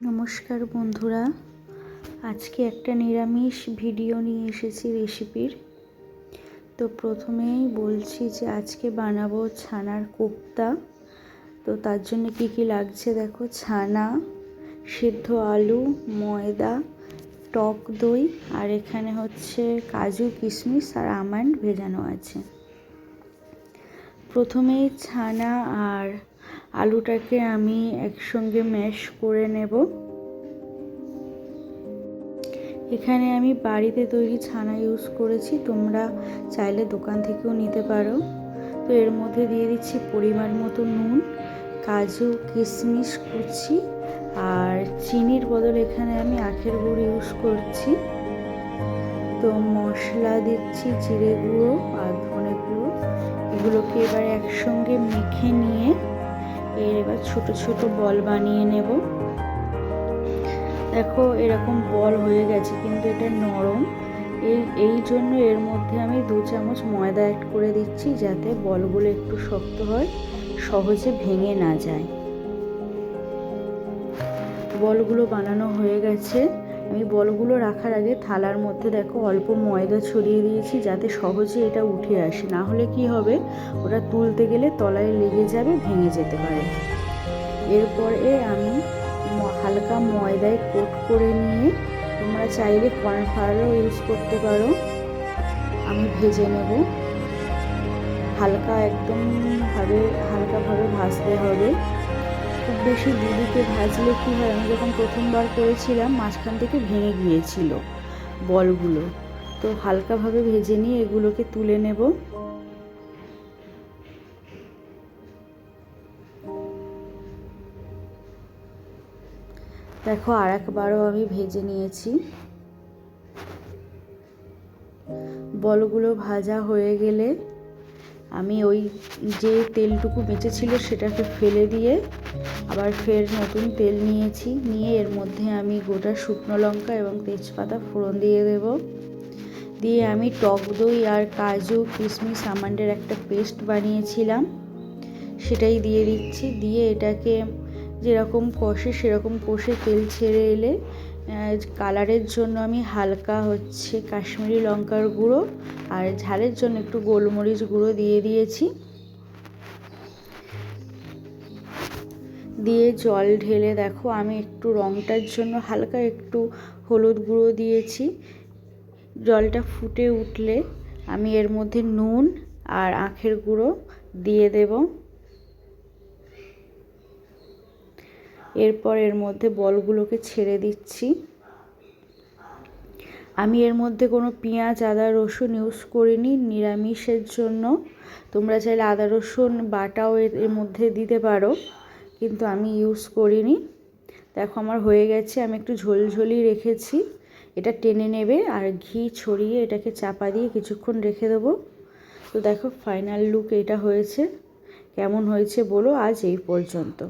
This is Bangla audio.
নমস্কার বন্ধুরা। আজকে একটা নিরামিষ ভিডিও নিয়ে এসেছি রেসিপির। তো প্রথমেই বলছি যে আজকে বানাবো ছানার কোপ্তা। তো তার জন্য কি কি লাগছে দেখো? ছানা, সিদ্ধ আলু, ময়দা, টক দই, আর এখানে হচ্ছে কাজু, কিশমিশ আর আমন্ড ভেজানো আছে। প্রথমেই ছানা আর আলুটাকে আমি একসঙ্গে ম্যাশ করে নেব। এখানে আমি বাড়িতে তৈরি ছানা ইউজ করেছি, তোমরা চাইলে দোকান থেকেও নিতে পারো। তো এর মধ্যে দিয়ে দিচ্ছি পরিমাণ মতো নুন, কাজু, কিশমিশ কুচি আর চিনির বদলে এখানে আমি আখের গুড় ইউজ করছি। তো মশলা দিচ্ছি জিরে গুঁড়ো আর ধনে গুঁড়ো। এগুলোকে এবার একসঙ্গে মেখে নিয়ে এর এবার ছোট ছোট বল বানিয়ে নেব। দেখো এরকম বল হয়ে গেছে, কিন্তু এটা নরম। এই এই জন্য এর মধ্যে আমি দু চামচ ময়দা অ্যাড করে দিচ্ছি যাতে বলগুলো একটু শক্ত হয়, সহজে ভেঙে না যায়। বলগুলো বানানো হয়ে গেছে। আমি বলগুলো রাখার আগে থালার মধ্যে দেখো অল্প ময়দা ছড়িয়ে দিয়েছি যাতে সহজে এটা উঠে আসে। না হলে কি হবে? ওটা তুলতে গেলে তলায় লেগে যাবে, ভেঙে যেতে পারে। এরপরে আমি হালকা ময়দায় কোট করে নিয়ে তোমরা চাইলে কর্নফ্লাওয়ারও ইউজ করতে পারো। আমি ভেজে নেব। হালকা একদম ভাবে হালকাভাবে ভাজতে হবে। খুব বেশি দুদিকে ভাজলে কী হয়? আমি যখন প্রথমবার করেছিলাম, মাঝখান থেকে ভেঙে গিয়েছিল বলগুলো। তো হালকাভাবে ভেজে নিয়ে এগুলোকে তুলে নেব। দেখো আর একবারও আমি ভেজে নিয়েছি। বলগুলো ভাজা হয়ে গেলে আমি ওই যে তেলটুকু বেঁচে ছিল সেটাকে ফেলে দিয়ে আবার ফের নতুন তেল নিয়েছি। নিয়ে এর মধ্যে আমি গোটা শুকনো লঙ্কা এবং তেজপাতা ফোড়ন দিয়ে দেব। দিয়ে আমি টক দই আর কাজু, কিশমিশ, আমান্ডের একটা পেস্ট বানিয়েছিলাম। সেটাই দিয়ে দিচ্ছি। দিয়ে এটাকে যেরকম কষে সেরকম কষে তেল ছেড়ে এলে কালারের জন্য আমি হালকা হচ্ছে কাশ্মীরি লঙ্কার গুঁড়ো আর ঝালের জন্য একটু গোলমরিচ গুঁড়ো দিয়ে দিয়েছি। দিয়ে জল ঢেলে দেখো, আমি একটু রঙটার জন্য হালকা একটু হলুদ গুঁড়ো দিয়েছি। জলটা ফুটে উঠলে আমি এর মধ্যে নুন আর আখের গুঁড়ো দিয়ে দেবো। এরপর এর মধ্যে বলগুলোকে ছেড়ে দিচ্ছি। আমি এর মধ্যে কোনো পেঁয়াজ, আদা, রসুন ইউজ করিনি, নিরামিষের জন্য। তোমরা চাইলে আদা, রসুন, বাটাও এর মধ্যে দিতে পারো, কিন্তু আমি ইউজ করিনি। দেখো আমার হয়ে গেছে, আমি একটু ঝোলঝোলি রেখেছি। এটা টেনে নেবে আর ঘি ছড়িয়ে এটাকে চাপা দিয়ে কিছুক্ষণ রেখে দেবো। তো দেখো ফাইনাল লুক এটা হয়েছে। কেমন হয়েছে বলো আজ এই পর্যন্ত।